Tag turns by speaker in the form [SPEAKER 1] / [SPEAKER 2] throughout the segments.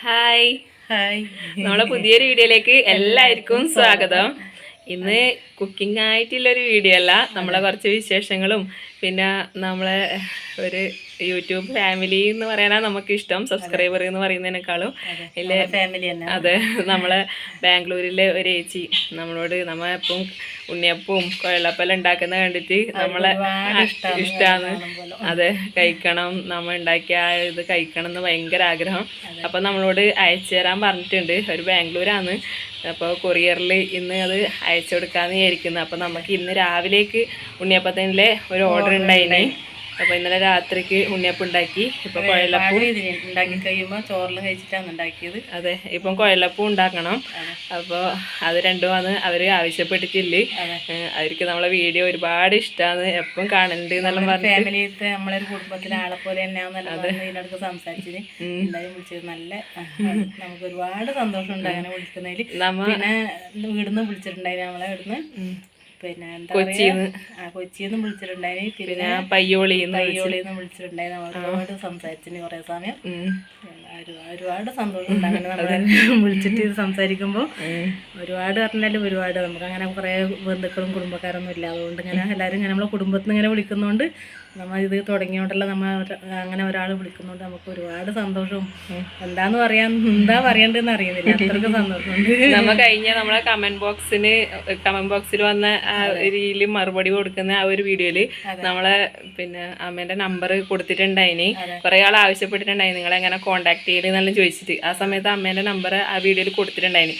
[SPEAKER 1] hi hi നമ്മളെ പുതിയൊരു വീഡിയോയിലേക്ക് എല്ലാവർക്കും സ്വാഗതം ഇന്ന് കുക്കിംഗ് ആയിട്ടുള്ളൊരു വീഡിയോ അല്ല നമ്മളെ കുറച്ച് വിശേഷങ്ങളും പിന്നെ നമ്മളെ ഒരു യൂട്യൂബ് ഫാമിലി എന്ന് പറയാനാ നമുക്ക് ഇഷ്ടം സബ്സ്ക്രൈബർ എന്ന് പറയുന്നതിനേക്കാളും
[SPEAKER 2] ഇല്ലേ ഫാമിലി തന്നെ
[SPEAKER 1] അതെ നമ്മളെ ബാംഗ്ലൂരിലെ ഒരു ചേച്ചി നമ്മളോട് നമ്മളെപ്പം ഉണ്ണിയപ്പവും കുഴലപ്പല ഉണ്ടാക്കുന്ന കണ്ടിട്ട് നമ്മളെ ഇഷ്ടമാണ് അതെ കഴിക്കണം നമ്മൾ ഉണ്ടാക്കിയ ഇത് കഴിക്കണം എന്ന് ഭയങ്കര ആഗ്രഹം അപ്പം നമ്മളോട് അയച്ചു തരാൻ പറഞ്ഞിട്ടുണ്ട് ഒരു ബാംഗ്ലൂരാണ് അപ്പോൾ കൊറിയറിൽ ഇന്ന് അത് അയച്ചു കൊടുക്കാമെന്ന് വിചാരിക്കുന്നു അപ്പോൾ നമുക്ക് ഇന്ന് രാവിലേക്ക് ഉണ്ണിയപ്പത്തിൻ്റെ ഒരു ഓർഡർ ഉണ്ടായിന് അപ്പോൾ ഇന്നലെ രാത്രിക്ക് ഉണ്ണിയപ്പം ഉണ്ടാക്കി ഇപ്പൊ
[SPEAKER 2] കുഴലപ്പം ഉണ്ടാക്കി കഴിയുമ്പോൾ ചോറിൽ കഴിച്ചിട്ടാണ് ഉണ്ടാക്കിയത്
[SPEAKER 1] അതെ ഇപ്പം കൊഴലപ്പൂ ഉണ്ടാക്കണം അപ്പോൾ അത് രണ്ടുമാണ് അവര് ആവശ്യപ്പെട്ടിട്ടില്ലേ അവർക്ക് നമ്മളെ വീഡിയോ ഒരുപാട് ഇഷ്ടമാണ് എപ്പം കാണണ്ട് എന്നെല്ലാം
[SPEAKER 2] പറഞ്ഞു ഫാമിലിയിലത്തെ നമ്മളെ കുടുംബത്തിലെ ആളെ പോലെ തന്നെയാണെന്നല്ല ഇതിനടുത്ത് സംസാരിച്ചത് എന്തായാലും വിളിച്ചത് നല്ല നമുക്ക് ഒരുപാട് സന്തോഷമുണ്ട് അങ്ങനെ വിളിക്കുന്നതിൽ പിന്നെ വീടിന്ന് വിളിച്ചിട്ടുണ്ടായിരുന്നു നമ്മളെ ഇവിടുന്ന് പിന്നെ
[SPEAKER 1] എന്താ കൊച്ചിന്ന്
[SPEAKER 2] കൊച്ചിന്ന് വിളിച്ചിട്ടുണ്ടായി പിന്നെ പയ്യോളിന്ന് പയ്യോളിന്ന് വിളിച്ചിട്ടുണ്ടായി ഒരുപാട് സംസാരിച്ചിന് കൊറേ സമയം ഒരുപാട് സന്തോഷം ഉണ്ടാകുന്നത് നമ്മൾ വിളിച്ചിട്ട് സംസാരിക്കുമ്പോൾ ഒരുപാട് പറഞ്ഞാലും ഒരുപാട് നമുക്ക് അങ്ങനെ കുറേ ബന്ധുക്കളും കുടുംബക്കാരൊന്നും ഇല്ല അതുകൊണ്ട് ഇങ്ങനെ എല്ലാരും ഇങ്ങനെ നമ്മളെ കുടുംബത്തിന് ഇങ്ങനെ വിളിക്കുന്നോണ്ട് നമ്മൾ ഇത് തുടങ്ങിയോണ്ടല്ല നമ്മൾ അങ്ങനെ ഒരാൾ വിളിക്കുന്നതുകൊണ്ട് നമുക്ക് ഒരുപാട് സന്തോഷവും എന്താന്ന് പറയാൻ എന്താ പറയണ്ടെന്ന് അറിയുന്നില്ല അത്രക്ക് സന്തോഷം
[SPEAKER 1] നമ്മ കഴിഞ്ഞ നമ്മളെ കമന്റ് ബോക്സിന് കമന്റ് ബോക്സിൽ വന്ന ആ രീതിയിൽ മറുപടി കൊടുക്കുന്ന ആ ഒരു വീഡിയോയില് നമ്മളെ പിന്നെ അമ്മേന്റെ നമ്പർ കൊടുത്തിട്ടുണ്ടായിന് കുറെ ആൾ ആവശ്യപ്പെട്ടിട്ടുണ്ടായി നിങ്ങളെ എങ്ങനെ കോണ്ടാക്ട് ചെയ്യലെന്നെല്ലാം ചോദിച്ചിട്ട് ആ സമയത്ത് അമ്മേന്റെ നമ്പർ ആ വീഡിയോയിൽ കൊടുത്തിട്ടുണ്ടായിന്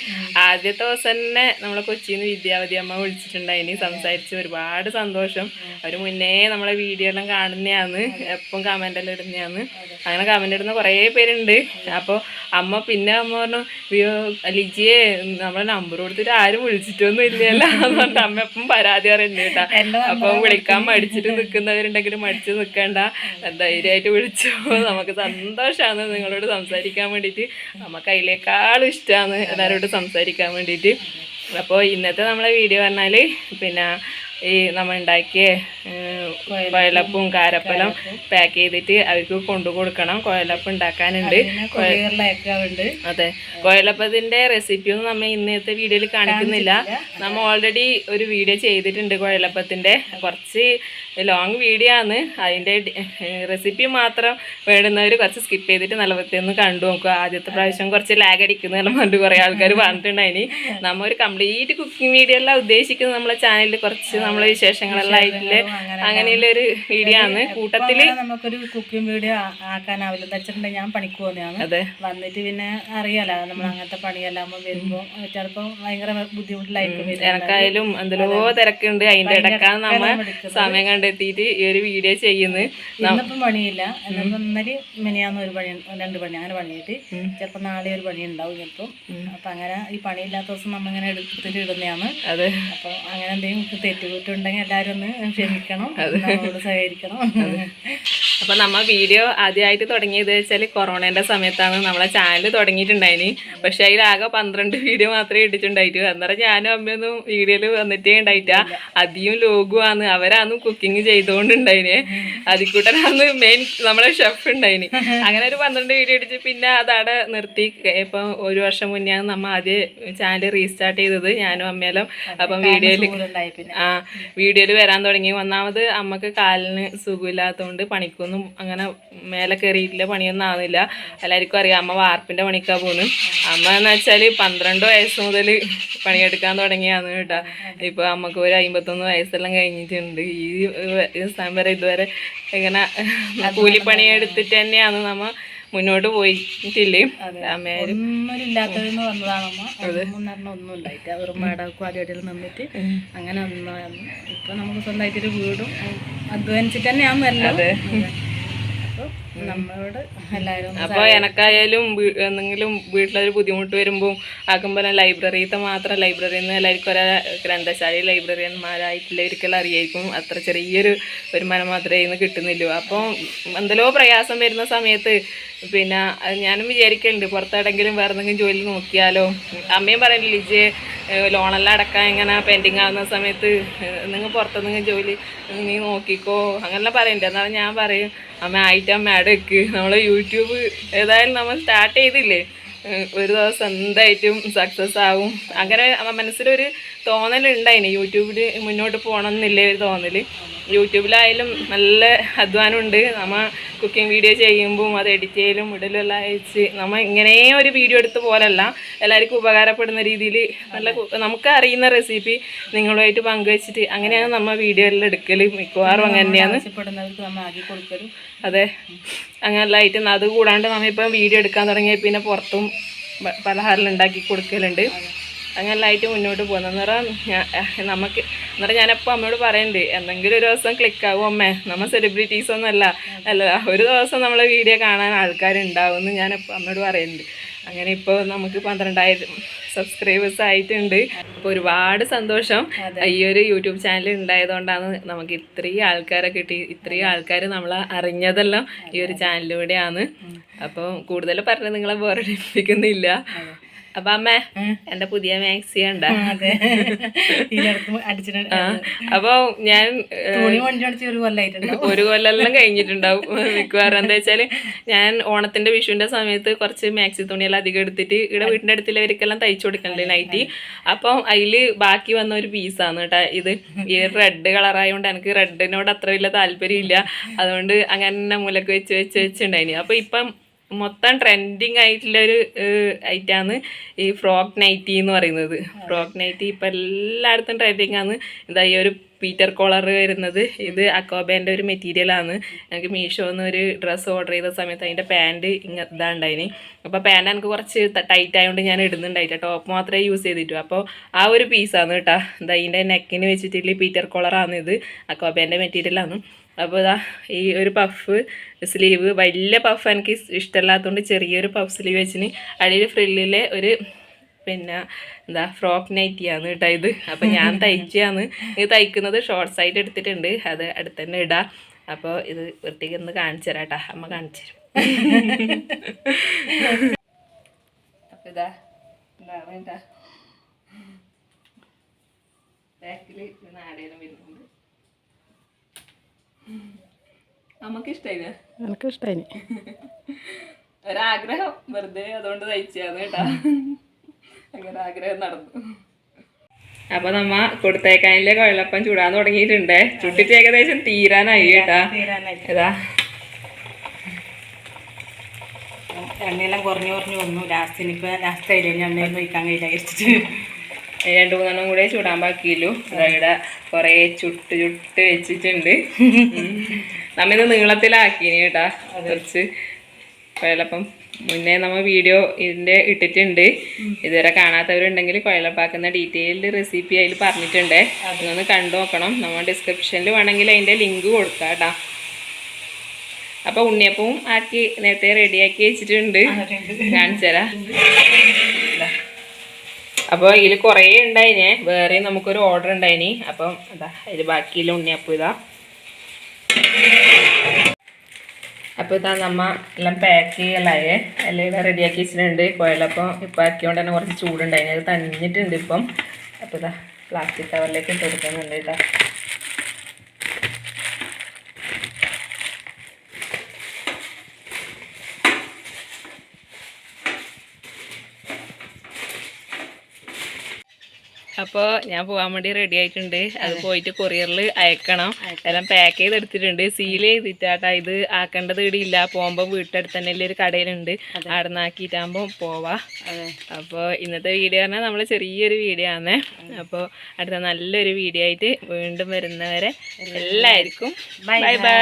[SPEAKER 1] ആദ്യത്തെ ദിവസം തന്നെ നമ്മളെ കൊച്ചിയിൽ നിന്ന് വിദ്യാവതി അമ്മ വിളിച്ചിട്ടുണ്ടായിന് സംസാരിച്ച് ഒരുപാട് സന്തോഷം അവര് മുന്നേ നമ്മളെ വീഡിയോ എല്ലാം കാണുന്നതാണ് എപ്പം കമൻ്റെല്ലാം ഇടുന്നതാണ് അങ്ങനെ കമൻ്റ് ഇടുന്ന കുറേ പേരുണ്ട് അപ്പോൾ അമ്മ പിന്നെ അമ്മ പറഞ്ഞു വിയോ ലിജിയെ നമ്മളെ നമ്പർ കൊടുത്തിട്ട് ആരും വിളിച്ചിട്ടൊന്നും ഇല്ലല്ല എന്ന് പറഞ്ഞിട്ട് അമ്മ എപ്പം പരാതി പറയുന്നുണ്ട് കേട്ടോ അപ്പം വിളിക്കാൻ മടിച്ചിട്ട് നിൽക്കുന്നവരുണ്ടെങ്കിലും മടിച്ച് നിൽക്കണ്ട ധൈര്യമായിട്ട് വിളിച്ചോ നമുക്ക് സന്തോഷമാണ് നിങ്ങളോട് സംസാരിക്കാൻ വേണ്ടിയിട്ട് നമുക്ക് അതിലേക്കാളും ഇഷ്ടമാണ് എല്ലാവരോട് സംസാരിക്കാൻ വേണ്ടിയിട്ട് അപ്പോൾ ഇന്നത്തെ നമ്മളെ വീഡിയോ പറഞ്ഞാൽ പിന്നെ ഈ നമ്മൾ ഉണ്ടാക്കിയ കോയലപ്പും കാരപ്പലം പാക്ക് ചെയ്തിട്ട് അവർക്ക് കൊണ്ടു കൊടുക്കണം കൊയലപ്പം ഉണ്ടാക്കാനുണ്ട് അതെ കോയലപ്പത്തിന്റെ റെസിപ്പി ഒന്നും നമ്മ ഇന്നത്തെ വീഡിയോയിൽ കാണിക്കുന്നില്ല നമ്മൾ ഓൾറെഡി ഒരു വീഡിയോ ചെയ്തിട്ടുണ്ട് കോയലപ്പത്തിന്റെ കുറച്ച് ലോങ് വീഡിയോ ആണ് അതിന്റെ റെസിപ്പി മാത്രം വേണ്ടുന്നവർ കുറച്ച് സ്കിപ്പ് ചെയ്തിട്ട് ഒന്ന് കണ്ടു നോക്കുക ആദ്യത്തെ പ്രാവശ്യം കുറച്ച് ലാഗ് അടിക്കുന്ന പറഞ്ഞിട്ട് കുറേ ആൾക്കാർ പറഞ്ഞിട്ടുണ്ടായിന് നമ്മ ഒരു കംപ്ലീറ്റ് കുക്കിംഗ് വീഡിയോ എല്ലാം ഉദ്ദേശിക്കുന്നത് നമ്മളെ ചാനലിൽ കുറച്ച് നമ്മളെ വിശേഷങ്ങളെല്ലാം ആയിട്ടില്ലേ അങ്ങനെ അങ്ങനെയുള്ള ഒരു വീഡിയോ ആണ് കൂട്ടത്തില്
[SPEAKER 2] നമുക്കൊരു കുക്കിംഗ് വീഡിയോ ആക്കാനാവില്ല എന്ന് വെച്ചിട്ടുണ്ടെങ്കിൽ ഞാൻ പണിക്ക് പോകുന്നതാണ് അതെ വന്നിട്ട് പിന്നെ അറിയാലോ നമ്മൾ അങ്ങനത്തെ പണിയെല്ലാം വരുമ്പോ ചിലപ്പോ ഭയങ്കര ബുദ്ധിമുട്ടിലായിരിക്കും
[SPEAKER 1] എനക്കായാലും എന്തെല്ലോ തിരക്കുണ്ട് അതിന്റെ ഇടക്കാണ് നമ്മ സമയം കണ്ടെത്തിയിട്ട് ഈ ഒരു വീഡിയോ ചെയ്യുന്നത്
[SPEAKER 2] ഇന്നിപ്പം പണിയില്ല എന്നിപ്പം ഇന്നലെ മിനിയാന്ന് ഒരു പണി രണ്ട് പണി അങ്ങനെ പണിയിട്ട് ചിലപ്പോ നാളെ ഒരു പണി ഉണ്ടാവും ചിലപ്പോ അപ്പൊ അങ്ങനെ ഈ പണിയില്ലാത്ത ദിവസം ഇങ്ങനെ എടുത്തിട്ട് ഇടുന്നതാണ് അതെ അപ്പോൾ അങ്ങനെ എന്തെങ്കിലും തെറ്റുകൂട്ടുണ്ടെങ്കിൽ എല്ലാരും എല്ലാവരും ഒന്ന് ക്ഷമിക്കണം
[SPEAKER 1] അപ്പൊ നമ്മ വീഡിയോ ആദ്യമായിട്ട് തുടങ്ങിയത് വെച്ചാൽ കൊറോണേന്റെ സമയത്താണ് നമ്മളെ ചാനൽ തുടങ്ങിയിട്ടുണ്ടായിന് പക്ഷെ അതിലാകെ പന്ത്രണ്ട് വീഡിയോ മാത്രമേ ഇട്ടിട്ടുണ്ടായിട്ടു അന്നേരം ഞാനും അമ്മയൊന്നും വീഡിയോയില് വന്നിട്ടേ ഉണ്ടായിട്ട അധികം ആണ് അവരാന്ന് കുക്കിംഗ് ചെയ്തോണ്ടിണ്ടായിന് അതിക്കൂട്ടനാന്ന് മെയിൻ നമ്മളെ ഷെഫ് ഉണ്ടായിന് അങ്ങനെ ഒരു പന്ത്രണ്ട് വീഡിയോ ഇടിച്ച് പിന്നെ അതവിടെ നിർത്തി ഇപ്പൊ ഒരു വർഷം മുന്നേ നമ്മ ആദ്യ ചാനൽ റീസ്റ്റാർട്ട് ചെയ്തത് ഞാനും അമ്മയെല്ലാം അപ്പം വീഡിയോയില് ആ വീഡിയോയില് വരാൻ തുടങ്ങി ഒന്നാമത് അമ്മക്ക് കാലിന് സുഖമില്ലാത്തതുകൊണ്ട് പണിക്കൊന്നും അങ്ങനെ മേലെ കയറിയിട്ടില്ല പണിയൊന്നും ആവുന്നില്ല എല്ലാവർക്കും അറിയാം അമ്മ വാർപ്പിൻ്റെ പണിക്കാണ് പോകുന്നു അമ്മ എന്ന് വെച്ചാൽ പന്ത്രണ്ട് വയസ്സ് മുതൽ പണിയെടുക്കാൻ തുടങ്ങിയാണ് കേട്ടോ ഇപ്പോൾ അമ്മക്ക് ഒരു അമ്പത്തൊന്ന് വയസ്സെല്ലാം കഴിഞ്ഞിട്ടുണ്ട് ഈ ദിവസം വരെ ഇതുവരെ ഇങ്ങനെ കൂലിപ്പണി എടുത്തിട്ട് തന്നെയാണ് നമ്മൾ മുന്നോട്ട് പോയിട്ടില്ലേ
[SPEAKER 2] ഒന്നുമില്ലാത്തതെന്ന് ഒന്നും നിന്നിട്ട് അങ്ങനെ വന്നതാണ് ഇപ്പൊ നമുക്ക് സ്വന്തമായിട്ടൊരു വീടും അധ്വാനിച്ചിട്ട് തന്നെയാണെന്നല്ലോ അപ്പൊ എല്ലാവരും അപ്പോൾ
[SPEAKER 1] എനക്കായാലും എന്തെങ്കിലും വീട്ടിലൊരു ബുദ്ധിമുട്ട് വരുമ്പോൾ ആക്കുമ്പോൾ ലൈബ്രറിയിലത്തെ മാത്രം ലൈബ്രറിയിൽ നിന്ന് എല്ലാവർക്കും ഒരാ ഗ്രന്ഥശാല ലൈബ്രറിയന്മാരായിട്ടുള്ളവർക്കെല്ലാം അറിയായിരിക്കും അത്ര ചെറിയൊരു വരുമാനം മാത്രമേ ഇന്ന് കിട്ടുന്നില്ലൂ അപ്പോൾ എന്തെല്ലോ പ്രയാസം വരുന്ന സമയത്ത് പിന്നെ ഞാനും വിചാരിക്കലുണ്ട് പുറത്തെവിടെങ്കിലും വേറെ എന്തെങ്കിലും ജോലി നോക്കിയാലോ അമ്മയും പറയുന്നില്ല ലിജ് ലോണെല്ലാം അടക്കാൻ ഇങ്ങനെ പെൻഡിങ് ആവുന്ന സമയത്ത് നിങ്ങൾ പുറത്തെന്തെങ്കിലും ജോലി നീ നോക്കിക്കോ അങ്ങനെല്ലാം പറയുന്നുണ്ട് എന്നാലും ഞാൻ പറയും അമ്മ ആയിട്ട് അമ്മ അടക്ക് നമ്മൾ യൂട്യൂബ് ഏതായാലും നമ്മൾ സ്റ്റാർട്ട് ചെയ്തില്ലേ ഒരു ദിവസം എന്തായിട്ടും സക്സസ് ആവും അങ്ങനെ മനസ്സിലൊരു തോന്നലുണ്ടായിന് യൂട്യൂബിൽ മുന്നോട്ട് പോകണം എന്നില്ലേ ഒരു തോന്നൽ യൂട്യൂബിലായാലും നല്ല അധ്വാനമുണ്ട് നമ്മൾ കുക്കിംഗ് വീഡിയോ ചെയ്യുമ്പോൾ അത് എഡിറ്റ് ചെയ്യലും ഇടലെല്ലാം അയച്ച് നമ്മൾ ഇങ്ങനെ ഒരു വീഡിയോ എടുത്ത് പോലല്ല എല്ലാവർക്കും ഉപകാരപ്പെടുന്ന രീതിയിൽ നല്ല നമുക്ക് അറിയുന്ന റെസിപ്പി നിങ്ങളുമായിട്ട് പങ്കുവച്ചിട്ട് അങ്ങനെയാണ് നമ്മൾ വീഡിയോ എല്ലാം എടുക്കൽ മിക്കവാറും അങ്ങനെ തന്നെയാണ് അതെ അങ്ങനെല്ലായിട്ട് അതുകൂടാണ്ട് നമ്മൾ ഇപ്പം വീഡിയോ എടുക്കാൻ തുടങ്ങിയ പിന്നെ പുറത്തും പലഹാരം ഉണ്ടാക്കി കൊടുക്കലുണ്ട് അങ്ങനെല്ലായിട്ട് മുന്നോട്ട് പോകുന്നത് അന്നേരം ഞാൻ നമുക്ക് അന്നേരം ഞാനപ്പോൾ അമ്മയോട് പറയുന്നുണ്ട് എന്തെങ്കിലും ഒരു ദിവസം ക്ലിക്കാവും അമ്മേ നമ്മൾ സെലിബ്രിറ്റീസൊന്നുമല്ല അല്ല ഒരു ദിവസം നമ്മളെ വീഡിയോ കാണാൻ ആൾക്കാരുണ്ടാവും എന്ന് ഞാനപ്പോൾ അമ്മയോട് പറയുന്നുണ്ട് അങ്ങനെ ഇപ്പോൾ നമുക്ക് പന്ത്രണ്ടായിരം സബ്സ്ക്രൈബേഴ്സ് ആയിട്ടുണ്ട് അപ്പോൾ ഒരുപാട് സന്തോഷം ഈ ഒരു യൂട്യൂബ് ചാനൽ ഉണ്ടായതുകൊണ്ടാണ് നമുക്ക് ഇത്രയും ആൾക്കാരെ കിട്ടി ഇത്രയും ആൾക്കാർ നമ്മളെ അറിഞ്ഞതെല്ലാം ഈ ഒരു ചാനലിലൂടെയാണ് അപ്പോൾ കൂടുതൽ പറഞ്ഞ് നിങ്ങളെ ബോറടിപ്പിക്കുന്നില്ല അപ്പൊ അമ്മ എന്റെ പുതിയ മാക്സി ഉണ്ട് അപ്പൊ ഞാൻ ഒരു കൊല്ലെല്ലാം കഴിഞ്ഞിട്ടുണ്ടാവും മിക്കവാറും എന്താ വെച്ചാല് ഞാൻ ഓണത്തിന്റെ വിഷുവിന്റെ സമയത്ത് കുറച്ച് മാക്സി തുണിയെല്ലാം അധികം എടുത്തിട്ട് ഇവിടെ വീടിന്റെ അടുത്തുള്ളവർക്കെല്ലാം തയ്ച്ചു കൊടുക്കണല്ലേ നൈറ്റി അപ്പൊ അതില് ബാക്കി വന്ന ഒരു പീസാണ് കേട്ടാ ഇത് ഈ റെഡ് കളറായോണ്ട് എനിക്ക് റെഡിനോട് അത്ര വലിയ താല്പര്യം ഇല്ല അതുകൊണ്ട് അങ്ങനെ മൂലക്ക് വെച്ച് വെച്ച് വെച്ചിണ്ടായിനി അപ്പൊ ഇപ്പം മൊത്തം ട്രെൻഡിങ് ആയിട്ടുള്ള ഒരു ഐറ്റാണ് ഈ ഫ്രോക്ക് നൈറ്റി എന്ന് പറയുന്നത് ഫ്രോക്ക് നൈറ്റി ഇപ്പം എല്ലായിടത്തും ട്രെൻഡിങ് ആണ് എന്താ ഈ ഒരു പീറ്റർ കോളർ വരുന്നത് ഇത് അക്കോബേൻ്റെ ഒരു മെറ്റീരിയലാണ് മീഷോ മീഷോന്ന് ഒരു ഡ്രസ്സ് ഓർഡർ ചെയ്ത സമയത്ത് അതിൻ്റെ പാൻറ് ഇങ്ങനെ ഉണ്ടായിന് അപ്പോൾ പാൻറ് എനിക്ക് കുറച്ച് ടൈറ്റ് ആയതുകൊണ്ട് ഞാൻ ഇടുന്നുണ്ടായിട്ട് ടോപ്പ് മാത്രമേ യൂസ് ചെയ്തിട്ടു അപ്പോൾ ആ ഒരു പീസാണ് കേട്ടോ എന്താ ഇതിൻ്റെ നെക്കിന് വെച്ചിട്ടുള്ള പീറ്റർ കോളറാണ് ഇത് അക്കോബേൻ്റെ മെറ്റീരിയലാണ് അപ്പോൾ ഇതാ ഈ ഒരു പഫ് സ്ലീവ് വലിയ പഫ് എനിക്ക് ഇഷ്ടമല്ലാത്തതുകൊണ്ട് ചെറിയൊരു പഫ് സ്ലീവ് വെച്ചിന് അടിയിൽ ഫ്രില്ലിലെ ഒരു പിന്നെ എന്താ ഫ്രോക്ക് നൈറ്റിയാണ് കേട്ടോ ഇത് അപ്പം ഞാൻ തയ്ക്കുകയാണ് ഇത് തയ്ക്കുന്നത് ഷോർട്ട്സ് ആയിട്ട് എടുത്തിട്ടുണ്ട് അത് അടുത്ത് തന്നെ ഇടാം അപ്പോൾ ഇത് വൃത്തിക്ക് ഒന്ന് കാണിച്ചു തരാം കേട്ടോ അമ്മ കാണിച്ചു തരും
[SPEAKER 2] അപ്പോൾ ഇതാ എന്താ കേട്ടാ ബാക്കിൽ നാടേനും വരുന്നുണ്ട് നമുക്കിഷ്ടായിന് ഒരാഗ്രഹം വെറുതെ അതുകൊണ്ട് തയ്ച്ചാന്ന് കേട്ടാ അങ്ങനെ ആഗ്രഹം നടന്നു
[SPEAKER 1] അപ്പൊ നമ്മ കൊടുത്തേക്കാനിലെ കൊഴലപ്പം ചൂടാൻ തുടങ്ങിയിട്ടുണ്ട് ചുട്ടിട്ട് ഏകദേശം തീരാനായി കേട്ടാ ഏതാ
[SPEAKER 2] എണ്ണയെല്ലാം കുറഞ്ഞു കുറഞ്ഞു വന്നു ലാസ്റ്റ് ലാസ്റ്റിനിപ്പോ ലാസ്റ്റ് ആയില്ലേ എണ്ണയൊന്നും വയ്ക്കാൻ കഴിയില്ല
[SPEAKER 1] രണ്ടു മൂന്നെണ്ണം കൂടെ ചൂടാൻ ബാക്കിയില്ലു അതവിടെ കുറേ ചുട്ട് ചുട്ട് വെച്ചിട്ടുണ്ട് നമ്മിത് നീളത്തിലാക്കിനി കേട്ടാ കുറച്ച് കുഴലപ്പം മുന്നേ നമ്മൾ വീഡിയോ ഇതിൻ്റെ ഇട്ടിട്ടുണ്ട് ഇതുവരെ കാണാത്തവരുണ്ടെങ്കിൽ കുഴലപ്പാക്കുന്ന ഡീറ്റെയിൽഡ് റെസിപ്പി അതിൽ പറഞ്ഞിട്ടുണ്ട് അതൊന്ന് കണ്ടു നോക്കണം നമ്മൾ ഡിസ്ക്രിപ്ഷനിൽ വേണമെങ്കിൽ അതിൻ്റെ ലിങ്ക് കൊടുക്കാം കേട്ടാ അപ്പോൾ ഉണ്ണിയപ്പവും ആക്കി നേരത്തെ റെഡിയാക്കി വെച്ചിട്ടുണ്ട് കാണിച്ചു തരാം അപ്പോൾ ഇതിൽ കുറേ ഉണ്ടായിനെ വേറെ നമുക്കൊരു ഓർഡർ ഉണ്ടായിനി അപ്പം അതാ അതിൽ ബാക്കിയിലും ഉണ്ണിയപ്പം ഇതാ
[SPEAKER 2] അപ്പോൾ ഇതാ നമ്മ എല്ലാം പാക്ക് ചെയ്യലായേ എല്ലാം ഇവിടെ റെഡിയാക്കി വെച്ചിട്ടുണ്ട് കോയിലപ്പം ഇപ്പം ആക്കിയോണ്ട് തന്നെ കുറച്ച് ചൂടുണ്ടായിന് അത് തന്നിട്ടുണ്ട് ഇപ്പം അപ്പോൾ ഇതാ പ്ലാസ്റ്റിക് കവറിലേക്ക് ഇട്ട് കൊടുക്കുന്നുണ്ട് ഇതാ
[SPEAKER 1] അപ്പോൾ ഞാൻ പോകാൻ വേണ്ടി റെഡി ആയിട്ടുണ്ട് അത് പോയിട്ട് കൊറിയറിൽ അയക്കണം എല്ലാം പാക്ക് ചെയ്ത് എടുത്തിട്ടുണ്ട് സീൽ ചെയ്തിട്ടാട്ടാ ഇത് ആക്കേണ്ടത് ഇവിടെ ഇല്ല പോകുമ്പോൾ വീട്ടടുത്ത് തന്നെ ഒരു കടയിലുണ്ട് അവിടെ നിന്നാക്കിയിട്ടാകുമ്പോൾ പോവാം അപ്പോൾ ഇന്നത്തെ വീഡിയോ പറഞ്ഞാൽ നമ്മൾ ചെറിയൊരു വീഡിയോ ആണ് അപ്പോൾ അടുത്ത നല്ലൊരു വീഡിയോ ആയിട്ട് വീണ്ടും വരുന്നവരെ എല്ലാവർക്കും ബൈ ബൈ